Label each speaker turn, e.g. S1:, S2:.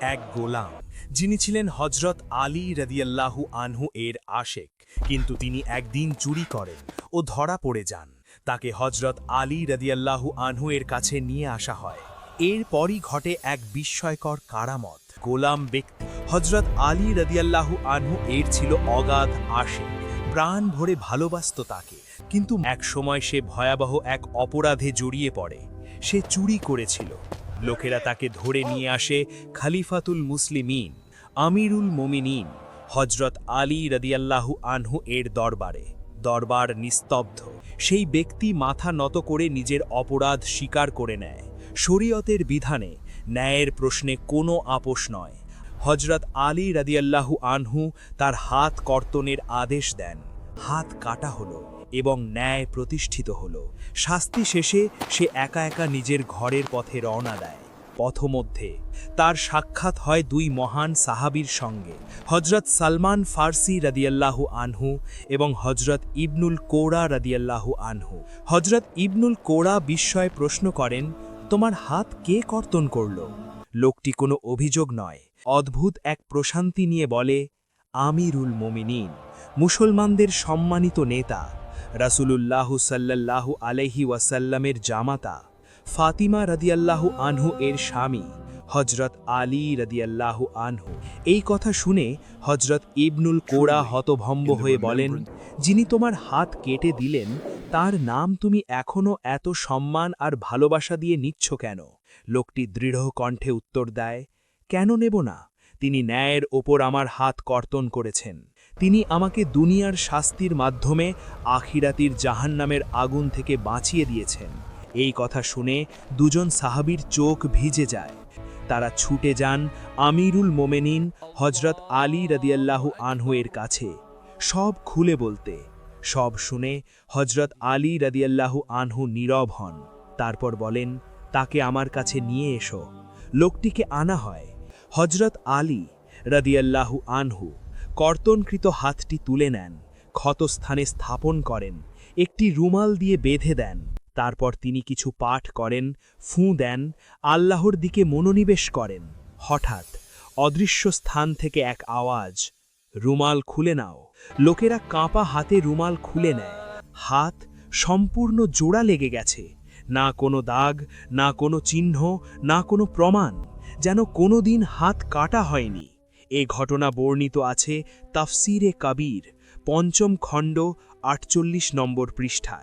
S1: এক গোলাম, যিনি ছিলেন হজরত আলী রদিয়াল্লাহু আনহু এর আশেক। কিন্তু তিনি একদিন চুরি করেন ও ধরা পড়ে যান। তাকে হজরত আলী রদিয়াল্লাহু আনহু এর কাছে নিয়ে আসা হয়। এরপরই ঘটে এক বিস্ময়কর কারামত। গোলাম ব্যক্তি হজরত আলী রদিয়াল্লাহু আনহু এর ছিল অগাধ আশেক। প্রাণ ভরে ভালোবাসত তাকে, কিন্তু এক সময় সে ভয়াবহ এক অপরাধে জড়িয়ে পড়ে। সে চুরি করেছিল। লোকেরা তাকে ধরে নিয়ে আসে খালিফাতুল মুসলিমিন, আমিরুল মোমিনিন হজরত আলী রদিয়াল্লাহু আনহু এর দরবারে। দরবার নিস্তব্ধ। সেই ব্যক্তি মাথা নত করে নিজের অপরাধ স্বীকার করে নেয়। শরীয়তের বিধানে ন্যায়ের প্রশ্নে কোনো আপোষ নয়। হজরত আলী রাদিয়াল্লাহু আনহু তার হাত কর্তনের আদেশ দেন। হাত কাটা হলো। এবং ন্যায় প্রতিষ্ঠিত হলো। শাস্তি শেষে সে একা একা নিজের ঘরের পথে রওনা দেয়। পথমধ্যে তার সাক্ষাৎ হয় দুই মহান সাহাবীর সঙ্গে হজরত সালমান ফার্সি রাদিয়াল্লাহু আনহু এবং হজরত ইবনুল কোরা রাদিয়াল্লাহু আনহু। হজরত ইবনুল কোরা বিস্ময়ে প্রশ্ন করেন, তোমার হাত কে কর্তন করল? লোকটি কোনো অভিযোগ নয়, অদ্ভুত এক প্রশান্তি নিয়ে বলে, আমিরুল মোমিনিন, মুসলমানদের সম্মানিত নেতা রাসূলুল্লাহ সাল্লাল্লাহু আলাইহি ওয়াসাল্লামের জামাতা ফাতিমা রাদিয়াল্লাহু আনহু এর স্বামী হজরত আলী রাদিয়াল্লাহু আনহু। এই কথা শুনে হজরত ইবনুল কোরা হতভম্ব হয়ে বলেন, যিনি তোমার হাত কেটে দিলেন, তার নাম তুমি এখনও এত সম্মান আর ভালোবাসা দিয়ে নিচ্ছ কেন? লোকটি দৃঢ় কণ্ঠে উত্তর দেয়, কেন নেব না? তিনি ন্যায়ের ওপর আমার হাত কর্তন করেছেন। তিনি আমাকে দুনিয়ার শাস্তির মাধ্যমে আখিরাতির জাহান্নামের আগুন থেকে বাঁচিয়ে দিয়েছেন। এই কথা শুনে দুজন সাহাবীর চোখ ভিজে যায়। তারা ছুটে যান আমিরুল মোমেনিন হজরত আলী রদিয়াল্লাহু আনহু এর কাছে। সব খুলে বলতে, সব শুনে হজরত আলী রদিয়াল্লাহু আনহু নীরব হন। তারপর বলেন, তাকে আমার কাছে নিয়ে এসো। লোকটিকে আনা হয়। হজরত আলী রদিয়াল্লাহু আনহু কর্তনকৃত হাতটি তুলে নেন, ক্ষতস্থানে স্থাপন করেন, একটি রুমাল দিয়ে বেঁধে দেন, তারপর তিনি কিছু পাঠ করেন, ফুঁ দেন, আল্লাহর দিকে মনোনিবেশ করেন। হঠাৎ অদৃশ্য স্থান থেকে এক আওয়াজ, রুমাল খুলে নাও। লোকেরা কাঁপা হাতে রুমাল খুলে নেয়। হাত সম্পূর্ণ জোড়া লেগে গেছে। না কোনো দাগ, না কোনো চিহ্ন, না কোনো প্রমাণ, যেন কোনো দিন হাত কাটা হয়নি। এ ঘটনা বর্ণিত আছে তাফসিরে কাবির পঞ্চম খণ্ড আটচল্লিশ নম্বর পৃষ্ঠায়।